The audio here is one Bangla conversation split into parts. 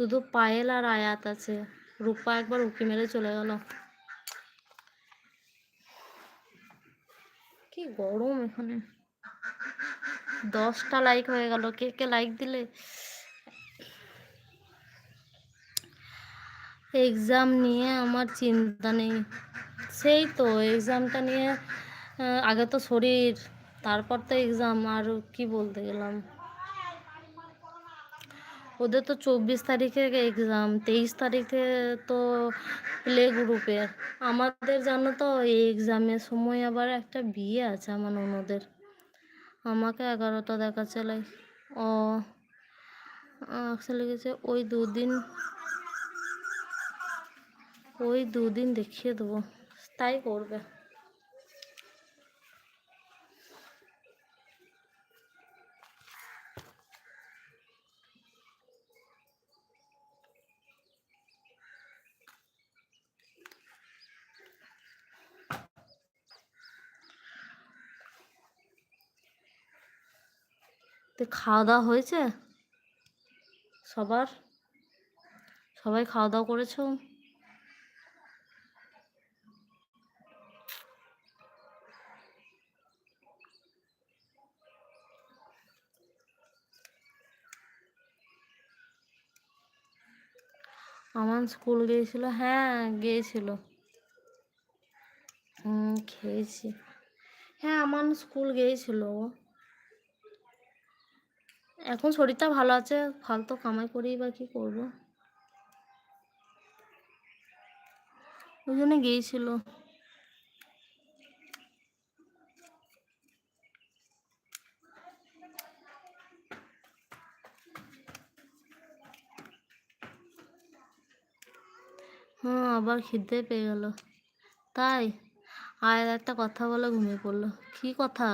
শুধু পায়েল আর আয়াত আছে। রূপা একবার উকি মেরে চলে গেল। কি গরম এখানে। দশটা লাইক হয়ে গেল। কে কে লাইক দিলে? এক্সাম নিয়ে আমার চিন্তা নেই। সেই তো এক্সামটা নিয়ে আগে তো শরীর, তারপর তো এক্সাম আর কি বলতে গেলাম। ওদের তো চব্বিশ তারিখে এক্সাম তেইশ তারিখে তো প্লে গ্রুপের আমাদের জানো তো, এই এক্সামের সময় আবার একটা বিয়ে আছে আমার ননদের। আমাকে এগারোটা দেখাচ্ছে লাই ও আসলে গেছে ওই দুদিন ওই দুদিন দেখিয়ে দেবো। তাই করবে। তো খাওয়া দাওয়া হয়েছে? সবার? সবাই খাওয়া দাওয়া করেছ? আমার স্কুল গিয়েছিল? হ্যাঁ গিয়েছিল। খেয়েছি। হ্যাঁ আমার স্কুল গিয়েছিল এখন শরীরটা ভালো আছে, ফালতু কামাই করেই বা কি করব? ওই জন্য গিয়েছিল। হ্যাঁ আবার খিদে পেয়ে গেল। তাই আর একটা কথা বলে ঘুমিয়ে পড়ল। কি কথা?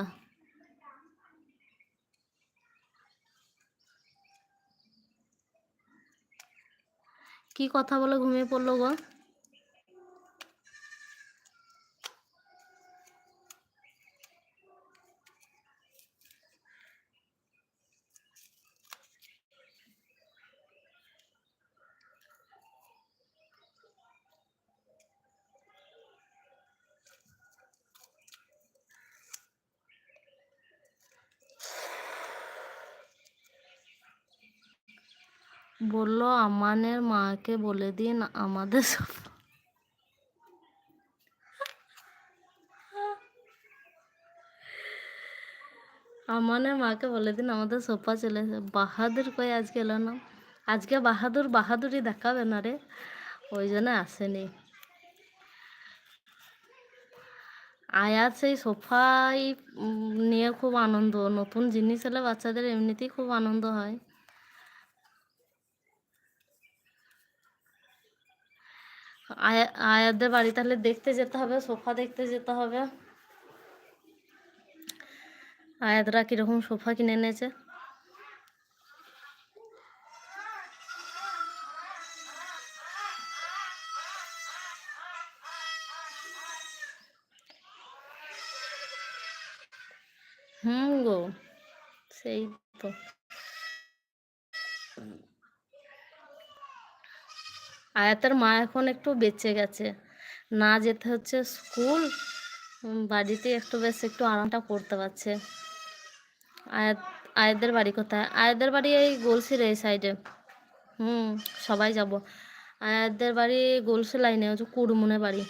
কি কথা বলে ঘুমিয়ে পড়ল গো? বলল, আমানের মাকে বলে দিন আমাদের সব আমানের মাকে বলে দিন আমাদের সোফা চলে বাহাদুর কই আজকে এলো না? আজকে বাহাদুর, বাহাদুরই দেখাবে না রে। ওই জন্য আসেনি। আয়াত সেই সোফাই নিয়ে খুব আনন্দ। নতুন জিনিস এলে বাচ্চাদের এমনিতেই খুব আনন্দ হয়। আয়া আয়াতদের বাড়ি তাহলে দেখতে যেতে হবে, সোফা দেখতে যেতে হবে। আয়াতরা কীরকম সোফা কিনে এনেছে? হুম গো, সেই তো। আয়াতের মা এখন একটু বেঁচে গেছে। না যেতে হচ্ছে স্কুল বাড়িতে একটু বেশ একটু আরামটা করতে পারছে। আয়াত আয়াদের বাড়ি কোথায়? আয়াদের বাড়ি এই গোলসির এই সাইডে হুম, সবাই যাব। আয়াদের বাড়ি গোলসি লাইনে হচ্ছে কুড়মুনে বাড়ি।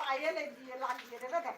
পায়ে গিয়ে লাগিয়ে দেবে দেখ।